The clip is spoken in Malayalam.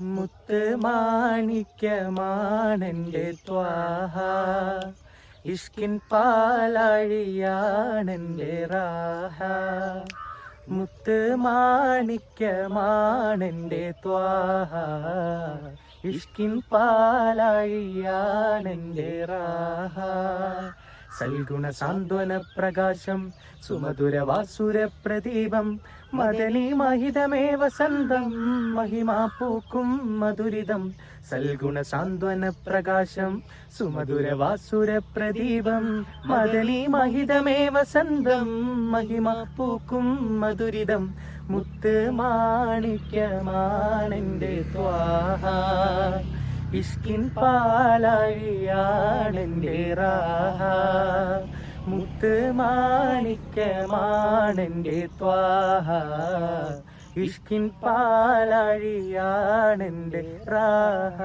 മുത്ത് മാണിക്യമാണെന്റെ ത്വാഹ. ഇഷ്കിൻ പാലാഴിയാണെന്റെ റാഹ. മുത്ത് മാണിക്യമാണെന്റെ ത്വാഹ. ഇഷ്കിൻ പാലാഴിയാണെന്റെ റാഹ. സൽഗുണ സാന്ത്വന പ്രകാശം സുമധുര വാസുര പ്രദീപം മദനി മഹിതമേ വസന്തം മഹിമാ പൂക്കും മധുരിതം. സൽഗുണ സാന്ത്വന പ്രകാശം സുമധുര വാസുര പ്രദീപം മദനി മഹിതമേ വസന്തം മഹിമാ പൂക്കും മധുരിതം. മുത്ത് മാണിക്യമാണെന്റെ ത്വാഹ ഇഷ്കിൻ പാലാഴിയാണെന്റെ റാഹ. മുത്ത് മാണിക്യമാണെന്റെ ത്വാഹ. ഇഷ്കിൻ പാലഴിയാണെന്റെ റാഹ.